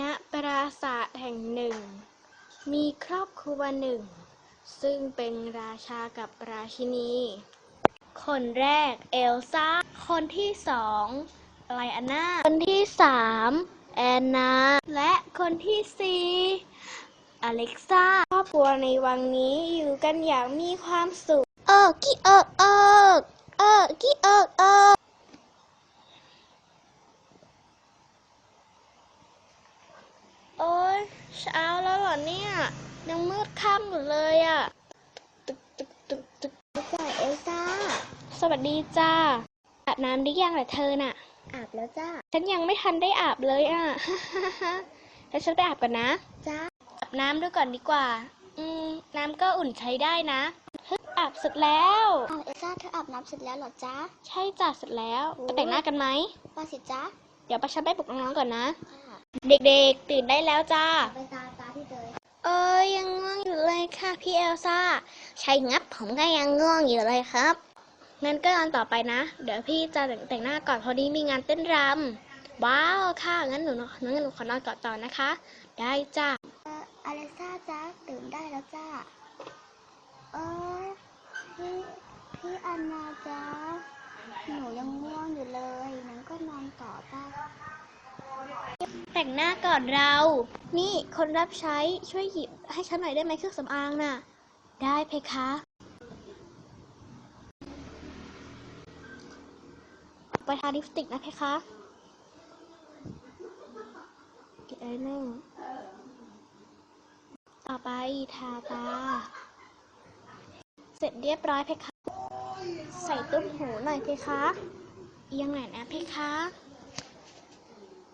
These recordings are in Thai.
ณ ปราสาทแห่งหนึ่ง มีครอบครัวหนึ่ง ซึ่งเป็นราชากับราชินี คนแรกเอลซ่า คนที่สองไลอาน่า คนที่สามแอนนา และคนที่สี่อเล็กซ่า ครอบครัวในวังนี้อยู่กันอย่างมีความสุข เออกี้เออเออเออกี้เออเออ โอ๊ย เช้าแล้วเหรอเนี่ย ยังมืดค่ำอยู่เลยอะ่ะตึกตึกตึกตึกตึกจ้าเอลซ่า สวัสดีจ้า อาบน้ำหรือยังล่ะเธอน่ะ อาบแล้วจ้า ฉันยังไม่ทันได้อาบเลยอะ แล้วฉันไปอาบก่อนนะจ้าอาบน้ำด้วยก่อนดีกว่า อืม น้ำก็อุ่นใช้ได้นะฮึบอาบเสร็จแล้วเอาเอลซ่าเธออาบน้ำเสร็จแล้วเหรอจ้า ใช่จ้ะเสร็จแล้วโอ้ไปแต่งหน้ากันไหมไปสิจ้าเดี๋ยวไปฉันไปปลุกน้องๆก่อนนะค่ะเด็กๆ ตื่นได้แล้วจ้า ไปตามตาที่ เอ้ยยังง่วงอยู่เลยค่ะพี่เอลซ่า ใช่งับผมก็ยังง่วงอยู่เลยครับ งั้นก็งานต่อไปนะ เดี๋ยวพี่จะแต่งหน้าก่อนพอดีมีงานเต้นรำ ว้าวค่ะ งั้นหนูงั้นหนูขอนอนก่อนต่อนะคะ ได้จ้ะเอออเลซ่าจ้าตื่นได้แล้วจ้าเออพี่พี่อันนาจ้าหนูยังง่วงอยู่เลย นั้นก็นอนต่อป้า แต่งหน้าก่อนเรา นี่คนรับใช้ช่วยหยิบให้ฉันหน่อยได้ไหมเครื่องสำอางน่ะ ได้เพคะ ไปทาลิปสติกนะเพคะเก็บไว้หนึ่งต่อไปทาตา เสร็จเรียบร้อยเพคะ ใส่ตุ้มหูหน่อยเพคะเอียงหน่อยนะเพคะ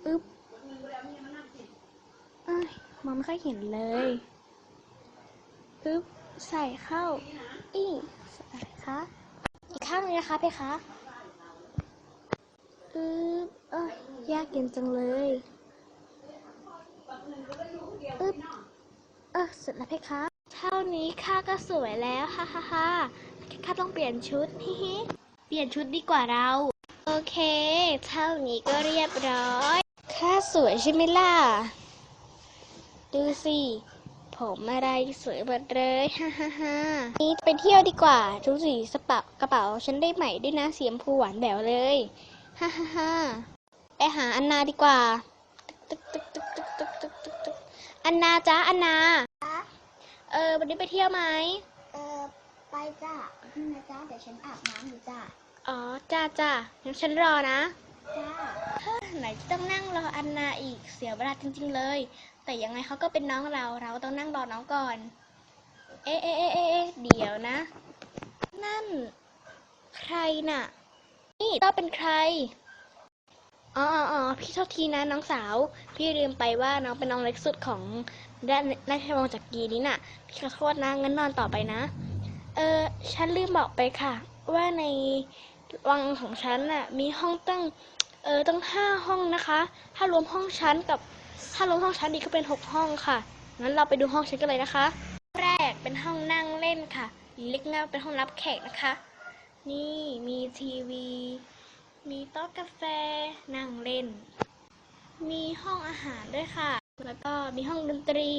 อึ๊บเอ้ยมองไม่ค่อยเห็นเลยปึ๊บใส่เข้า อีใส่อะไรคะ อีกข้างหนึงนะคะเพคะอึ๊บเอ้ยยากเย็นจังเลยอึ๊บเออเสร็จแล้วเพคะเท่านี้ข้าก็สวยแล้วฮ่าฮ่าฮ่าข้าต้องเปลี่ยนชุดฮิฮิเปลี่ยนชุดดีกว่าเรา โอเค เท่านี้ก็เรียบร้อย ข้าสวยใช่ไหมล่ะ ดูสิ ผมอะไรสวยหมดเลยฮ่าฮ่าฮ่านี่ไปเที่ยวดีกว่าดูสิสปะกระเป๋าฉันได้ใหม่ด้วยนะเสีชมพูหวานแหววเลยฮ่าฮ่าฮ่าไปหาอันนาดีกว่าตึกตึกตึกตึกตึกตึกตึกตึกอันนาจ้าอันนาจ้าเออวันนี้ไปเที่ยวไหมเออไปจ้านี่นะจ้าเดี๋ยวฉันอาบน้ำอยู่จ้าอ๋อจ้าจ้างั้นฉันรอนะ จ้าไหนจะต้องนั่งรออันนาอีกเสียเวลาจริง ๆ เลย แต่ยังไงเขาก็เป็นน้องเราเราต้องนั่งรอน้องก่อน เอ๊ะเอ๊ะเอ๊ะเอ๊ะเอ๊ะเดี๋ยวนะ นั่น ใครน่ะ นี่ต้องเป็นใครอ๋ออ๋อพี่โทษทีนะน้องสาว พี่ลืมไปว่าน้องเป็นน้องเล็กสุดของด้านราชวงจักรีนี้น่ะ พี่ขอโทษนะงั้นนอนต่อไปนะ เออฉันลืมบอกไปค่ะ ว่าในวังของฉันน่ะ มีห้องตั้ง เออตั้งห้าห้องนะคะ ถ้ารวมห้องชั้นกับถ้ารวมห้องชั้นอีกก็เป็นหกห้องค่ะ งั้นเราไปดูห้องชั้นกันเลยนะคะ แรกเป็นห้องนั่งเล่นค่ะเล็กเงาเป็นห้องรับแขกนะคะ นี่มีทีวี มีโต๊ะกาแฟ นั่งเล่น มีห้องอาหารด้วยค่ะ แล้วก็มีห้องดนตรี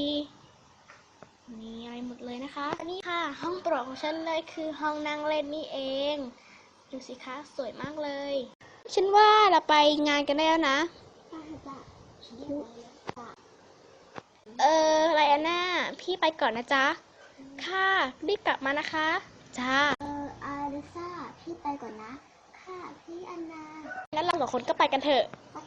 มีอะไรหมดเลยนะคะนนี้ค่ะ ห้องโปรดของฉันเลยคือห้องนั่งเล่นนี่เอง ดูสิคะ สวยมากเลย ฉันว่าเราไปงานกันได้แล้วนะจ้าจ้าฉันเรียบร้อยแล้วจ้าเออไลอาน่าพี่ไปก่อนนะจ๊ะ ค่ะ รีบกลับมานะคะ จ้า เอออาเลซ่า พี่ไปก่อนนะ ค่ะ พี่อันนา แล้วเราสองคนก็ไปกันเถอะ ไป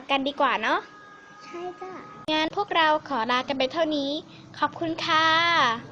บกันดีกว่าเนาะ ใช่จ้างั้นพวกเราขอลากันไปเท่านี้ ขอบคุณค่ะ